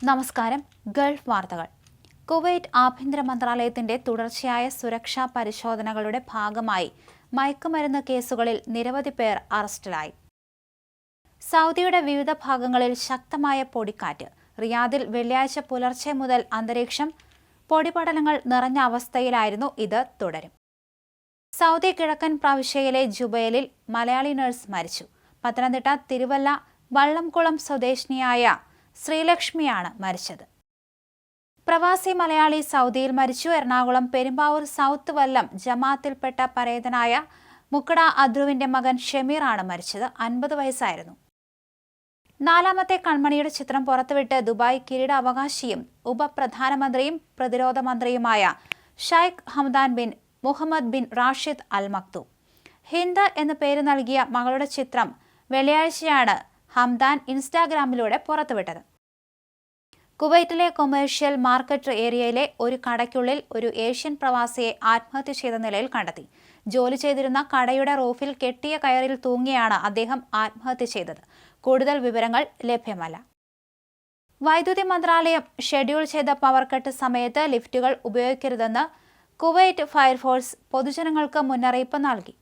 നമസ്കാരം. ഗൾഫ് വാർത്തകൾ. കുവൈറ്റ് ആഭ്യന്തര മന്ത്രാലയത്തിന്റെ തുടർച്ചയായ സുരക്ഷാ പരിശോധനകളുടെ ഭാഗമായി മയക്കുമരുന്ന് കേസുകളിൽ നിരവധി പേർ അറസ്റ്റിലായി. സൗദിയുടെ വിവിധ ഭാഗങ്ങളിൽ ശക്തമായ പൊടിക്കാറ്റ്. റിയാദിൽ വെള്ളിയാഴ്ച പുലർച്ചെ മുതൽ അന്തരീക്ഷം പൊടിപടലങ്ങൾ നിറഞ്ഞ അവസ്ഥയിലായിരുന്നു ഇത് തുടരും. സൗദി കിഴക്കൻ പ്രവിശ്യയിലെ ജുബൈലിൽ മലയാളി നഴ്സ് മരിച്ചു. പത്തനംതിട്ട തിരുവല്ല വള്ളംകുളം സ്വദേശിനിയായ ശ്രീലക്ഷ്മിയാണ് മരിച്ചത്. പ്രവാസി മലയാളി സൗദിയിൽ മരിച്ചു. എറണാകുളം പെരുമ്പാവൂർ സൗത്ത് വല്ലം ജമാത്തിൽപ്പെട്ട പരേതനായ മുക്കട അദ്രുവിന്റെ മകൻ ഷമീറാണ് മരിച്ചത്. അൻപത് വയസ്സായിരുന്നു. നാലാമത്തെ കൺമണിയുടെ ചിത്രം പുറത്തുവിട്ട് ദുബായ് കിരീടാവകാശിയും ഉപപ്രധാനമന്ത്രിയും പ്രതിരോധ മന്ത്രിയുമായ Sheikh Hamdan bin Mohammed bin Rashid Al Maktoum. Hind എന്ന പേര് നൽകിയ മകളുടെ ചിത്രം വെള്ളിയാഴ്ചയാണ് ഹംദാൻ ഇൻസ്റ്റാഗ്രാമിലൂടെ പുറത്തുവിട്ടത്. കുവൈറ്റിലെ കൊമേഴ്ഷ്യൽ മാർക്കറ്റ് ഏരിയയിലെ ഒരു കടയ്ക്കുള്ളിൽ ഒരു ഏഷ്യൻ പ്രവാസിയെ ആത്മഹത്യ ചെയ്ത നിലയിൽ കണ്ടെത്തി. ജോലി ചെയ്തിരുന്ന കടയുടെ റൂഫിൽ കെട്ടിയ കയറിൽ തൂങ്ങിയാണ് അദ്ദേഹം ആത്മഹത്യ ചെയ്തത്. കൂടുതൽ വിവരങ്ങൾ ലഭ്യമല്ല. വൈദ്യുതി മന്ത്രാലയം ഷെഡ്യൂൾ ചെയ്ത പവർ കട്ട് സമയത്ത് ലിഫ്റ്റുകൾ ഉപയോഗിക്കരുതെന്ന് കുവൈറ്റ് ഫയർഫോഴ്സ് പൊതുജനങ്ങൾക്ക് മുന്നറിയിപ്പ് നൽകി.